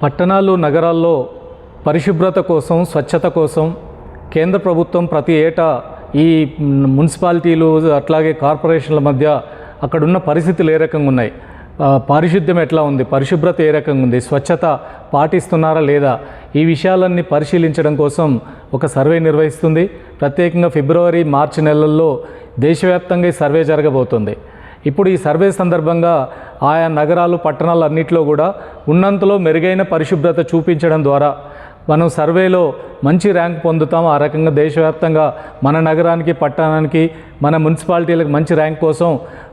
పట్టణాలు నగరాల్లో పరిశుభ్రత కోసం స్వచ్ఛత కోసం కేంద్ర ప్రభుత్వం ప్రతి ఏటా ఈ మున్సిపాలిటీలు అట్లాగే కార్పొరేషన్ల మధ్య అక్కడున్న పరిస్థితులు ఏ రకంగా ఉన్నాయి? పారిశుద్ధ్యం ఎట్లా ఉంది? పరిశుభ్రత ఏ రకంగా ఉంది? స్వచ్ఛత పాటిస్తున్నారా లేదా? ఈ విషయాలన్నీ పరిశీలించడం కోసం ఒక సర్వే నిర్వహిస్తుంది. ప్రత్యేకంగా ఫిబ్రవరి మార్చి నెలల్లో దేశవ్యాప్తంగా ఈ సర్వే జరగబోతుంది. ఇప్పుడు ఈ సర్వే సందర్భంగా ఆయా నగరాలు పట్టణాలు అన్నింటిలో కూడా ఉన్నంతలో మెరుగైన పరిశుభ్రత చూపించడం ద్వారా మనం సర్వేలో మంచి ర్యాంక్ పొందుతాం. ఆ రకంగా దేశవ్యాప్తంగా మన నగరానికి పట్టణానికి మన మున్సిపాలిటీలకు మంచి ర్యాంక్ కోసం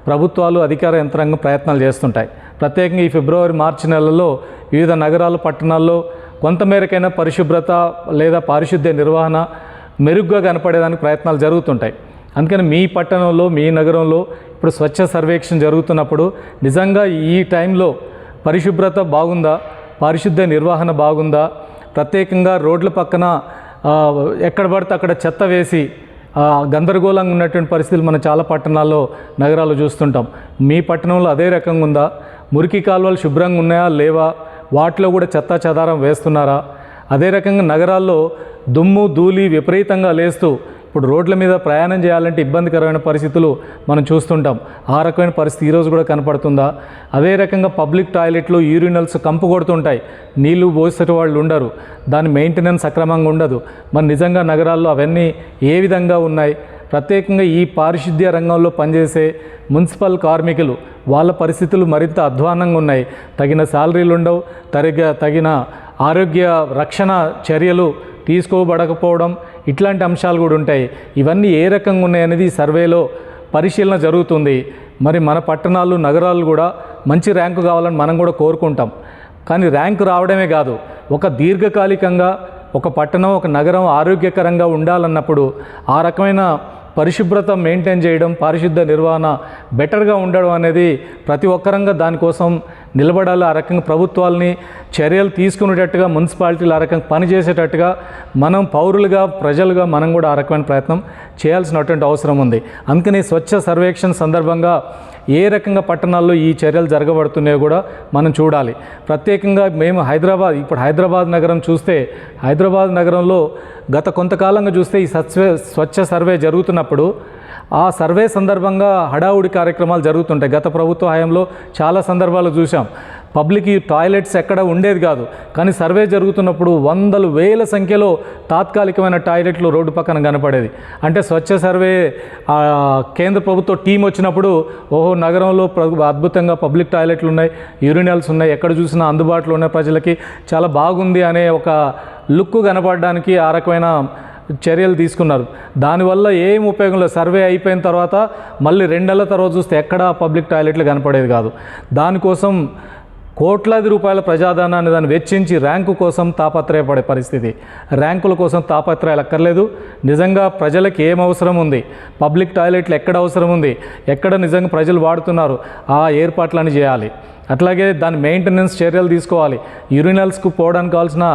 ప్రభుత్వాలు అధికార యంత్రాంగం ప్రయత్నాలు చేస్తుంటాయి. ప్రత్యేకంగా ఈ ఫిబ్రవరి మార్చి నెలలో వివిధ నగరాలు పట్టణాల్లో కొంతమేరకైనా పరిశుభ్రత లేదా పారిశుద్ధ్య నిర్వహణ మెరుగ్గా కనపడేదానికి ప్రయత్నాలు జరుగుతుంటాయి. అందుకని మీ పట్టణంలో మీ నగరంలో ఇప్పుడు స్వచ్ఛ సర్వేక్షణ జరుగుతున్నప్పుడు నిజంగా ఈ టైంలో పరిశుభ్రత బాగుందా? పారిశుద్ధ్య నిర్వహణ బాగుందా? ప్రత్యేకంగా రోడ్ల పక్కన ఎక్కడ పడితే అక్కడ చెత్త వేసి గందరగోళంగా ఉన్నటువంటి పరిస్థితులు మనం చాలా పట్టణాల్లో నగరాల్లో చూస్తుంటాం. మీ పట్టణంలో అదే రకంగా ఉందా? మురికి కాలువలు శుభ్రంగా ఉన్నాయా? లేవా? వాటిలో కూడా చెత్త చెదారం వేస్తున్నారా? అదే రకంగా నగరాల్లో దుమ్ము ధూళి విపరీతంగా లేస్తూ ఇప్పుడు రోడ్ల మీద ప్రయాణం చేయాలంటే ఇబ్బందికరమైన పరిస్థితులు మనం చూస్తుంటాం. ఆ రకమైన పరిస్థితి ఈరోజు కూడా కనపడుతుందా? అదే రకంగా పబ్లిక్ టాయిలెట్లు యూరినల్స్ కంపు కొడుతుంటాయి. నీళ్ళు పోసేటి వాళ్ళు ఉండరు. దాని మెయింటెనెన్స్ సక్రమంగా ఉండదు. మరి నిజంగా నగరాల్లో అవన్నీ ఏ విధంగా ఉన్నాయి? ప్రత్యేకంగా ఈ పారిశుద్ధ్య రంగంలో పనిచేసే మున్సిపల్ కార్మికులు వాళ్ళ పరిస్థితులు మరింత అధ్వానంగా ఉన్నాయి. తగిన శాలరీలు ఉండవు. తరిగా తగిన ఆరోగ్య రక్షణ చర్యలు తీసుకోబడకపోవడం ఇట్లాంటి అంశాలు కూడా ఉంటాయి. ఇవన్నీ ఏ రకంగా ఉన్నాయనేది సర్వేలో పరిశీలన జరుగుతుంది. మరి మన పట్టణాలు నగరాలు కూడా మంచి ర్యాంకు కావాలని మనం కూడా కోరుకుంటాం. కానీ ర్యాంకు రావడమే కాదు. ఒక దీర్ఘకాలికంగా ఒక పట్టణం ఒక నగరం ఆరోగ్యకరంగా ఉండాలన్నప్పుడు ఆ రకమైన పరిశుభ్రత మెయింటైన్ చేయడం పారిశుద్ధ నిర్వహణ బెటర్గా ఉండడం అనేది ప్రతి ఒక్కరంగా దానికోసం నిలబడాలి ఆ రకంగా ప్రభుత్వాలని చర్యలు తీసుకునేటట్టుగా మున్సిపాలిటీలు ఆ రకంగా పనిచేసేటట్టుగా మనం పౌరులుగా ప్రజలుగా మనం కూడా ఆ రకమైన ప్రయత్నం చేయాల్సినటువంటి అవసరం ఉంది. అందుకని స్వచ్ఛ సర్వేక్షణ సందర్భంగా ఏ రకంగా పట్టణాల్లో ఈ చర్యలు జరగబడుతున్నాయో కూడా మనం చూడాలి. ప్రత్యేకంగా మేము హైదరాబాద్ ఇప్పుడు హైదరాబాద్ నగరం చూస్తే హైదరాబాద్ నగరంలో గత కొంతకాలంగా చూస్తే ఈ స్వచ్ఛ స్వచ్ఛ సర్వే జరుగుతున్నప్పుడు ఆ సర్వే సందర్భంగా హడావుడి కార్యక్రమాలు జరుగుతుంటాయి. గత ప్రభుత్వ హయాంలో చాలా సందర్భాలు చూసాం పబ్లిక్ ఈ టాయిలెట్స్ ఎక్కడ ఉండేది కాదు. కానీ సర్వే జరుగుతున్నప్పుడు వందలు వేల సంఖ్యలో తాత్కాలికమైన టాయిలెట్లు రోడ్డు పక్కన కనపడేది. అంటే స్వచ్ఛ సర్వే కేంద్ర ప్రభుత్వ టీం వచ్చినప్పుడు ఓహో నగరంలో అద్భుతంగా పబ్లిక్ టాయిలెట్లు ఉన్నాయి యూరినల్స్ ఉన్నాయి ఎక్కడ చూసినా అందుబాటులో ఉన్న ప్రజలకి చాలా బాగుంది అనే ఒక లుక్ కనపడడానికి ఆ రకమైన చర్యలు తీసుకున్నారు. దానివల్ల ఏం ఉపయోగం లేదు. సర్వే అయిపోయిన తర్వాత మళ్ళీ రెండేళ్ళ తర్వాత చూస్తే ఎక్కడా పబ్లిక్ టాయిలెట్లు కనపడేది కాదు. దానికోసం కోట్లాది రూపాయల ప్రజాధనాన్ని దాన్ని వెచ్చించి ర్యాంకు కోసం తాపత్రయపడే పరిస్థితి. ర్యాంకుల కోసం తాపత్రయాలు అక్కర్లేదు. నిజంగా ప్రజలకు ఏం అవసరం ఉంది? పబ్లిక్ టాయిలెట్లు ఎక్కడ అవసరం ఉంది? ఎక్కడ నిజంగా ప్రజలు వాడుతున్నారు? ఆ ఏర్పాట్లని చేయాలి. అట్లాగే దాని మెయింటెనెన్స్ చర్యలు తీసుకోవాలి. యూరినల్స్కు పోవడానికి కావాల్సిన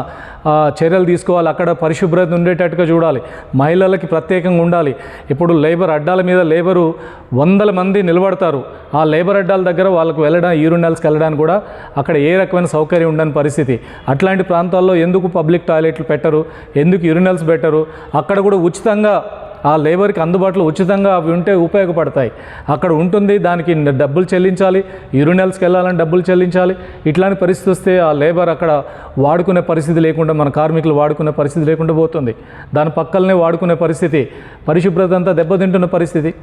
చర్యలు తీసుకోవాలి. అక్కడ పరిశుభ్రత ఉండేటట్టుగా చూడాలి. మహిళలకి ప్రత్యేకంగా ఉండాలి. ఇప్పుడు లేబర్ అడ్డాల మీద లేబరు వందల మంది నిలబడతారు. ఆ లేబర్ అడ్డాల దగ్గర వాళ్ళకు వెళ్ళడం యూరినల్స్కి వెళ్ళడానికి కూడా అక్కడ ఏ రకమైన సౌకర్యం ఉండని పరిస్థితి. అట్లాంటి ప్రాంతాల్లో ఎందుకు పబ్లిక్ టాయిలెట్లు పెట్టరు? ఎందుకు యూరినల్స్ పెట్టరు? అక్కడ కూడా ఉచితంగా ఆ లేబర్కి అందుబాటులో ఉచితంగా అవి ఉంటే ఉపయోగపడతాయి. అక్కడ ఉంటుంది దానికి డబ్బులు చెల్లించాలి యూరినల్స్కి వెళ్ళాలని డబ్బులు చెల్లించాలి. ఇట్లాంటి పరిస్థితి వస్తే ఆ లేబర్ అక్కడ వాడుకునే పరిస్థితి లేకుండా మన కార్మికులు వాడుకునే పరిస్థితి లేకుండా పోతుంది. దాని పక్కలనే వాడుకునే పరిస్థితి పరిశుభ్రత అంతా దెబ్బతింటున్న పరిస్థితి.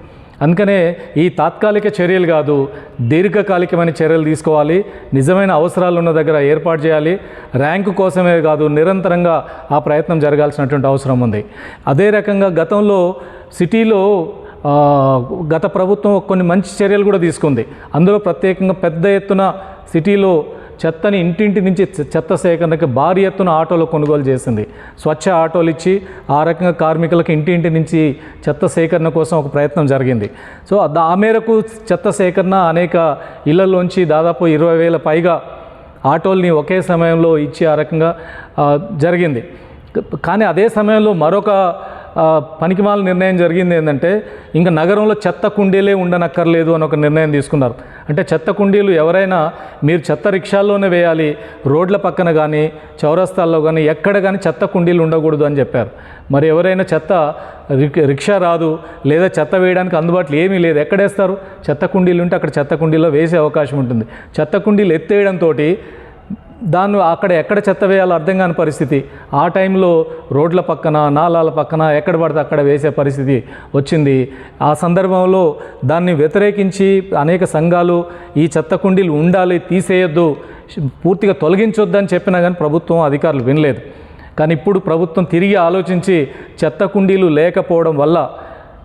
అందుకనే ఈ తాత్కాలిక చర్యలు కాదు దీర్ఘకాలికమైన చర్యలు తీసుకోవాలి నిజమైన అవసరాలు ఉన్న దగ్గర ఏర్పాటు చేయాలి ర్యాంకు కోసమే కాదు నిరంతరంగా ఆ ప్రయత్నం జరగాల్సినటువంటి అవసరం ఉంది. అదే రకంగా గతంలో సిటీలో గత ప్రభుత్వం కొన్ని మంచి చర్యలు కూడా తీసుకుంది. అందులో ప్రత్యేకంగా పెద్ద ఎత్తున సిటీలో చెత్తని ఇంటింటి నుంచి చెత్త సేకరణకి భారీ ఎత్తున ఆటోలు కొనుగోలు చేసింది. స్వచ్ఛ ఆటోలు ఇచ్చి ఆ రకంగా కార్మికులకు ఇంటింటి నుంచి చెత్త సేకరణ కోసం ఒక ప్రయత్నం జరిగింది. సో ఆ మేరకు చెత్త సేకరణ అనేక ఇళ్ళలోంచి దాదాపు ఇరవై వేల పైగా ఆటోల్ని ఒకే సమయంలో ఇచ్చి ఆ రకంగా జరిగింది. కానీ అదే సమయంలో మరొక పనికిమాల నిర్ణయం జరిగింది ఏంటంటే ఇంకా నగరంలో చెత్త కుండీలే ఉండనక్కర్లేదు అని ఒక నిర్ణయం తీసుకున్నారు. అంటే చెత్త కుండీలు ఎవరైనా మీరు చెత్త రిక్షాల్లోనే వేయాలి రోడ్ల పక్కన కానీ చౌరస్తాల్లో కానీ ఎక్కడ కానీ చెత్త కుండీలు ఉండకూడదు అని చెప్పారు. మరి ఎవరైనా చెత్త రిక్షా రాదు లేదా చెత్త వేయడానికి అందుబాటులో ఏమీ లేదు ఎక్కడేస్తారు చెత్త కుండీలు ఉంటే అక్కడ చెత్త కుండీలో వేసే అవకాశం ఉంటుంది. చెత్త కుండీలు ఎత్తేయడంతో దాన్ని అక్కడ ఎక్కడ చెత్త వేయాలో అర్థం కాని పరిస్థితి. ఆ టైంలో రోడ్ల పక్కన నాలాల పక్కన ఎక్కడ పడితే అక్కడ వేసే పరిస్థితి వచ్చింది. ఆ సందర్భంలో దాన్ని వ్యతిరేకించి అనేక సంఘాలు ఈ చెత్త కుండీలు ఉండాలి తీసేయొద్దు పూర్తిగా తొలగించొద్దని చెప్పినా కానీ ప్రభుత్వం అధికారులు వినలేదు. కానీ ఇప్పుడు ప్రభుత్వం తిరిగి ఆలోచించి చెత్త కుండీలు లేకపోవడం వల్ల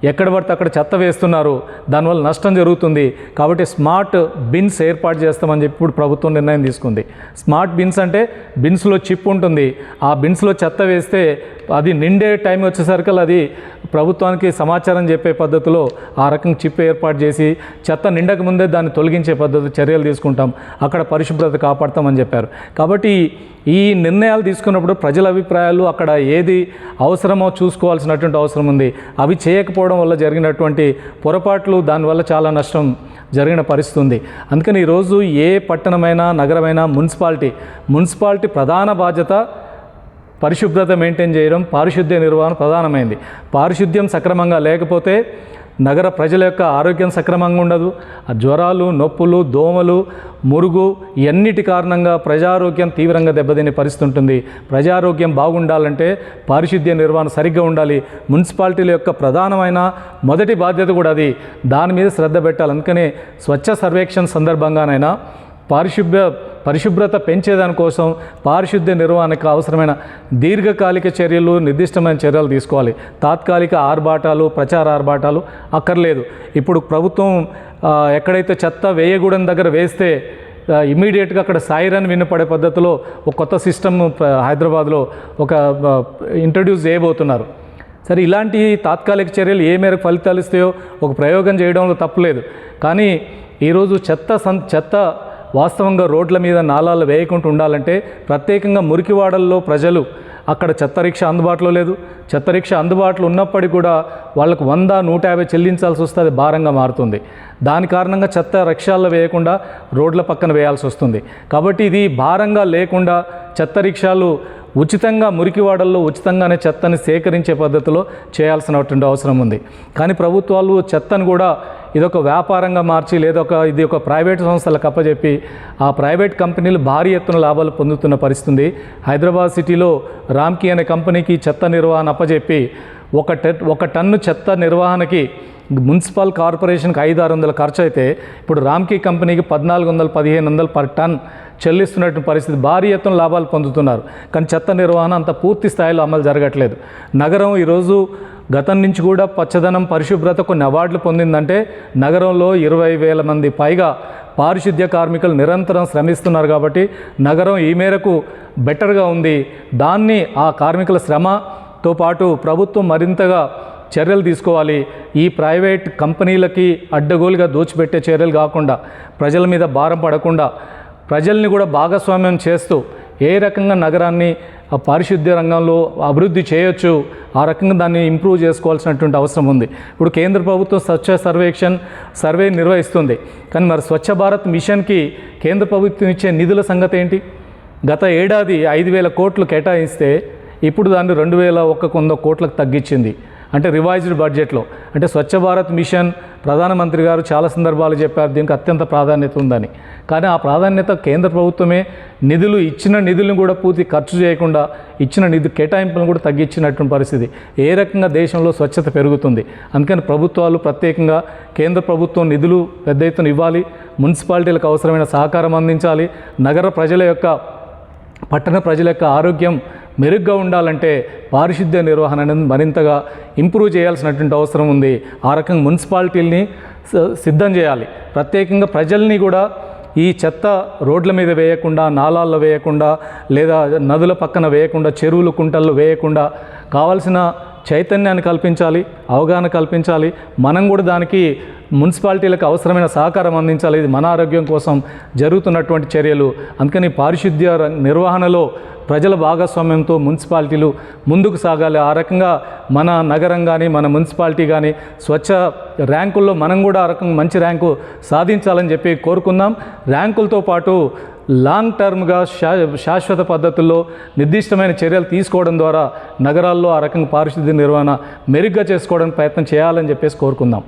ఎక్కడ పడితే అక్కడ చెత్త వేస్తున్నారు. దానివల్ల నష్టం జరుగుతుంది. కాబట్టి స్మార్ట్ బిన్స్ ఏర్పాటు చేస్తామని చెప్పి ఇప్పుడు ప్రభుత్వం నిర్ణయం తీసుకుంది. స్మార్ట్ బిన్స్ అంటే బిన్స్లో చిప్ ఉంటుంది. ఆ బిన్స్లో చెత్త వేస్తే అది నిండే టైం వచ్చేసరికి అది ప్రభుత్వానికి సమాచారం చెప్పే పద్ధతిలో ఆ రకం చిప్ ఏర్పాటు చేసి చెత్త నిండక ముందే దాన్ని తొలగించే పద్ధతి చర్యలు తీసుకుంటాం. అక్కడ పరిశుభ్రత కాపాడతామని చెప్పారు. కాబట్టి ఈ నిర్ణయాలు తీసుకున్నప్పుడు ప్రజల అభిప్రాయాలు అక్కడ ఏది అవసరమో చూసుకోవాల్సినటువంటి అవసరం ఉంది. అవి చేయకపోవడం వల్ల జరిగినటువంటి పొరపాట్లు దానివల్ల చాలా నష్టం జరిగిన పరిస్థితి ఉంది. అందుకని ఈరోజు ఏ పట్టణమైనా నగరమైనా మున్సిపాలిటీ మున్సిపాలిటీ ప్రధాన బాధ్యత పరిశుభ్రత మెయింటైన్ చేయడం పారిశుద్ధ్య నిర్వహణ ప్రధానమైంది. పారిశుద్ధ్యం సక్రమంగా లేకపోతే నగర ప్రజల యొక్క ఆరోగ్యం సక్రమంగా ఉండదు. ఆ జ్వరాలు నొప్పులు దోమలు మురుగు ఇవన్నిటి కారణంగా ప్రజారోగ్యం తీవ్రంగా దెబ్బతినే పరిస్థితి ఉంటుంది ప్రజారోగ్యం బాగుండాలంటే పారిశుద్ధ్య నిర్వహణ సరిగ్గా ఉండాలి. మున్సిపాలిటీల యొక్క ప్రధానమైన మొదటి బాధ్యత కూడా అది. దాని మీద శ్రద్ధ పెట్టాలి. అందుకనే స్వచ్ఛ సర్వేక్షణ సందర్భంగానైనా పారిశుద్ధ్య పరిశుభ్రత పెంచేదానికోసం పారిశుద్ధ్య నిర్వహణకు అవసరమైన దీర్ఘకాలిక చర్యలు నిర్దిష్టమైన చర్యలు తీసుకోవాలి. తాత్కాలిక ఆర్భాటాలు ప్రచార ఆర్భాటాలు అక్కర్లేదు. ఇప్పుడు ప్రభుత్వం ఎక్కడైతే చెత్త వేయగూడెం దగ్గర వేస్తే ఇమీడియట్గా అక్కడ సాయిరన్ వినపడే పద్ధతిలో ఒక కొత్త సిస్టమ్ హైదరాబాద్లో ఒక ఇంట్రడ్యూస్ చేయబోతున్నారు. సరే ఇలాంటి తాత్కాలిక చర్యలు ఏ మేరకు ఫలితాలు ఇస్తాయో ఒక ప్రయోగం చేయడంలో తప్పలేదు. కానీ ఈరోజు చెత్త చెత్త వాస్తవంగా రోడ్ల మీద నాలాలు వేయకుండా ఉండాలంటే ప్రత్యేకంగా మురికివాడల్లో ప్రజలు అక్కడ చెత్త రిక్షా అందుబాటులో లేదు. చెత్త రిక్షా అందుబాటులో ఉన్నప్పటికీ కూడా వాళ్ళకు వంద నూట యాభై చెల్లించాల్సి వస్తే అది భారంగా మారుతుంది. దాని కారణంగా చెత్త రిక్షాల్లో వేయకుండా రోడ్ల పక్కన వేయాల్సి వస్తుంది. కాబట్టి ఇది భారంగా లేకుండా చెత్త రిక్షాలు ఉచితంగా మురికివాడల్లో ఉచితంగానే చెత్తని సేకరించే పద్ధతిలో చేయాల్సినటువంటి అవసరం ఉంది. కానీ ప్రభుత్వాలు చెత్తను కూడా ఇదొక వ్యాపారంగా మార్చి లేదా ఒక ఇది ఒక ప్రైవేట్ సంస్థలకు అప్పచెప్పి ఆ ప్రైవేట్ కంపెనీలు భారీ ఎత్తున లాభాలు పొందుతున్న పరిస్థితుంది. హైదరాబాద్ సిటీలో రామ్కి అనే కంపెనీకి చెత్త నిర్వహణ అప్పచెప్పి ఒక టె ఒక టన్ను చెత్త నిర్వహణకి మున్సిపల్ కార్పొరేషన్కి ఐదు ఆరు వందల ఖర్చు అయితే ఇప్పుడు రామ్కీ కంపెనీకి పద్నాలుగు వందల పదిహేను వందలు పర్ టన్ చెల్లిస్తున్నటువంటి పరిస్థితి. భారీ ఎత్తున లాభాలు పొందుతున్నారు. కానీ చెత్త నిర్వహణ అంత పూర్తి స్థాయిలో అమలు జరగట్లేదు. నగరం ఈరోజు గతం నుంచి కూడా పచ్చదనం పరిశుభ్రత కొన్ని అవార్డులు పొందిందంటే నగరంలో ఇరవై వేల మంది పైగా పారిశుద్ధ్య కార్మికులు నిరంతరం శ్రమిస్తున్నారు కాబట్టి నగరం ఈ మేరకు బెటర్గా ఉంది. దాన్ని ఆ కార్మికుల శ్రమతో పాటు ప్రభుత్వం మరింతగా చర్యలు తీసుకోవాలి. ఈ ప్రైవేట్ కంపెనీలకి అడ్డగోలుగా దోచిపెట్టే చర్యలు కాకుండా ప్రజల మీద భారం పడకుండా ప్రజల్ని కూడా భాగస్వామ్యం చేస్తూ ఏ రకంగా నగరాన్ని ఆ పారిశుద్ధ్య రంగంలో అభివృద్ధి చేయొచ్చు ఆ రకంగా దాన్ని ఇంప్రూవ్ చేసుకోవాల్సినటువంటి అవసరం ఉంది. ఇప్పుడు కేంద్ర ప్రభుత్వం స్వచ్ఛ సర్వేక్షణ్ సర్వే నిర్వహిస్తుంది. కానీ మరి స్వచ్ఛ భారత్ మిషన్కి కేంద్ర ప్రభుత్వం ఇచ్చే నిధుల సంగతి ఏంటి? గత ఏడాది ఐదు వేల కోట్లు కేటాయిస్తే ఇప్పుడు దాన్ని రెండు వేల ఒక్క వంద కోట్లకు తగ్గించింది. అంటే రివైజ్డ్ బడ్జెట్లో అంటే స్వచ్ఛ భారత్ మిషన్ ప్రధానమంత్రి గారు చాలా సందర్భాలు చెప్పారు దీనికి అత్యంత ప్రాధాన్యత ఉందని. కానీ ఆ ప్రాధాన్యత కేంద్ర ప్రభుత్వమే నిధులు ఇచ్చిన నిధులను కూడా పూర్తి ఖర్చు చేయకుండా ఇచ్చిన నిధి కేటాయింపులను కూడా తగ్గించినటువంటి పరిస్థితి. ఏ రకంగా దేశంలో స్వచ్ఛత పెరుగుతుంది? అందుకని ప్రభుత్వాలు ప్రత్యేకంగా కేంద్ర ప్రభుత్వం నిధులు పెద్ద ఎత్తున ఇవ్వాలి మున్సిపాలిటీలకు అవసరమైన సహకారం అందించాలి నగర ప్రజల యొక్క పట్టణ ప్రజల యొక్క ఆరోగ్యం మెరుగ్గా ఉండాలంటే పారిశుద్ధ్య నిర్వహణ అనేది మరింతగా ఇంప్రూవ్ చేయాల్సినటువంటి అవసరం ఉంది. ఆ రకంగా మున్సిపాలిటీల్ని సిద్ధం చేయాలి. ప్రత్యేకంగా ప్రజల్ని కూడా ఈ చెత్త రోడ్ల మీద వేయకుండా నాలాల్లో వేయకుండా లేదా నదుల పక్కన వేయకుండా చెరువులు కుంటల్లో వేయకుండా కావాల్సిన చైతన్యాన్ని కల్పించాలి అవగాహన కల్పించాలి. మనం కూడా దానికి మున్సిపాలిటీలకు అవసరమైన సహకారం అందించాలి. ఇది మన ఆరోగ్యం కోసం జరుగుతున్నటువంటి చర్యలు. అందుకని పారిశుద్ధ్య రం- నిర్వహణలో ప్రజల భాగస్వామ్యంతో మున్సిపాలిటీలు ముందుకు సాగాలి. ఆ రకంగా మన నగరం కానీ మన మున్సిపాలిటీ కానీ స్వచ్ఛ ర్యాంకుల్లో మనం కూడా ఆ రకంగా మంచి ర్యాంకు సాధించాలని చెప్పి కోరుకుందాం. ర్యాంకులతో పాటు లాంగ్ టర్మ్గా శా శాశ్వత పద్ధతుల్లో నిర్దిష్టమైన చర్యలు తీసుకోవడం ద్వారా నగరాల్లో ఆ రకంగా పారిశుద్ధ్య నిర్వహణ మెరుగ్గా చేసుకోవడానికి ప్రయత్నం చేయాలని చెప్పేసి కోరుకుందాం.